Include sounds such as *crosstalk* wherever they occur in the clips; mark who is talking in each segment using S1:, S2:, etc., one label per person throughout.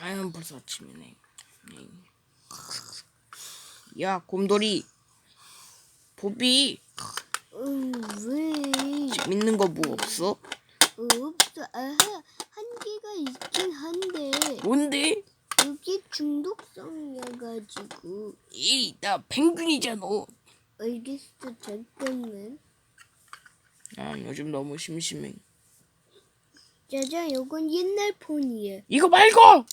S1: 아유 벌써 아침이네. 네. 야 곰돌이, 보비
S2: 음, 왜?
S1: 재밌는 거 뭐 없어?
S2: 없어. 아하, 한계가 있긴 한데
S1: 뭔데?
S2: 여기 중독성이어가지고
S1: 이 나 펭귄이잖아.
S2: 알겠어. 잠깐만.
S1: 아 요즘 너무 심심해.
S2: 짜잔, 요건 옛날 폰이에요.
S1: 이거 말고.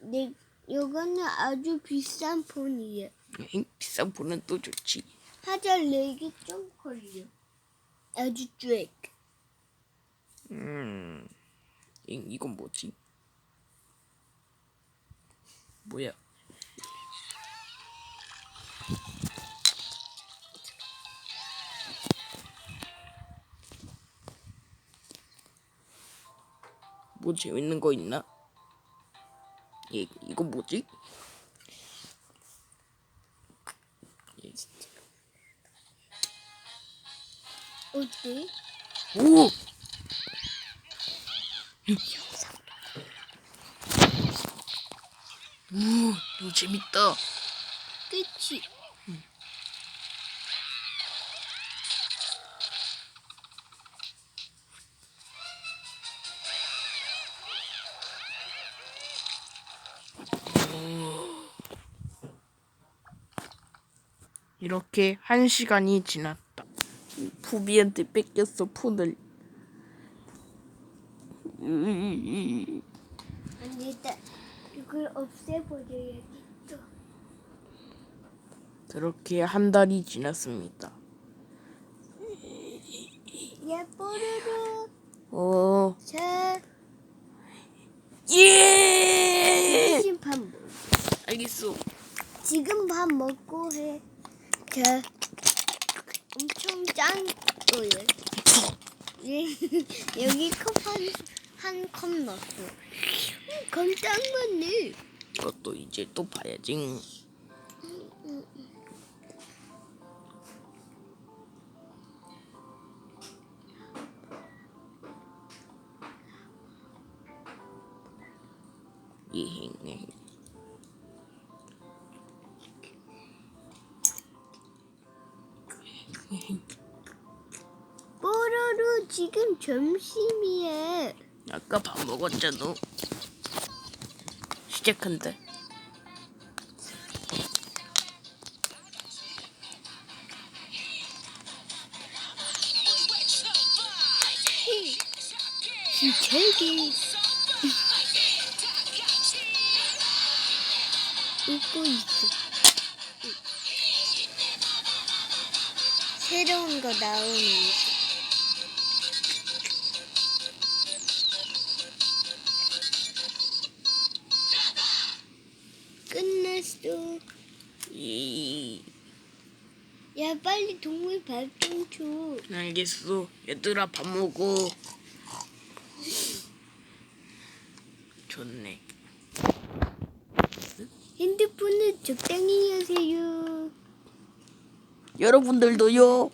S2: 네, 요거는 아주 비싼 폰이에요.
S1: 에잉, 비싼 폰은 또 좋지.
S2: 하잘 내기 좀 걸려. 아주 쬐.
S1: 음, 이, 이건 뭐지? 뭐야? 뭐 재밌는 거 있나? 이 이건 뭐지? 이 진짜.
S2: 어때?
S1: 오! 오, 이거 재밌다.
S2: 그치?
S1: 이렇게 한 시간이 지났다. 부비한테 뺏겼어 폰을.
S2: 안 되다. 이걸 없애버려야겠어.
S1: 그렇게 한 달이 지났습니다.
S2: 야, 뽀로로.
S1: 어,
S2: 자,
S1: 예!
S2: 대신 밥 먹.
S1: 알겠어.
S2: 지금 밥 먹고 해. 자, 엄청 짠 거예요. 예, *laughs* 여기 컵한한 컵 넣었어. 그럼 짠 거네.
S1: 이것도 이제 또 봐야지. 예행.
S2: 뽀로로 지금 점심이야.
S1: 아까 밥 먹었잖아. 시작한다.
S2: 힘차게 웃고 있어. 새로운 거 나오는 거. 끝났어. 이야 빨리 동물 밥좀 줘.
S1: 알겠어. 얘들아 밥 먹어. 좋네.
S2: 핸드폰을 적당히 하세요.
S1: 여러분들도요.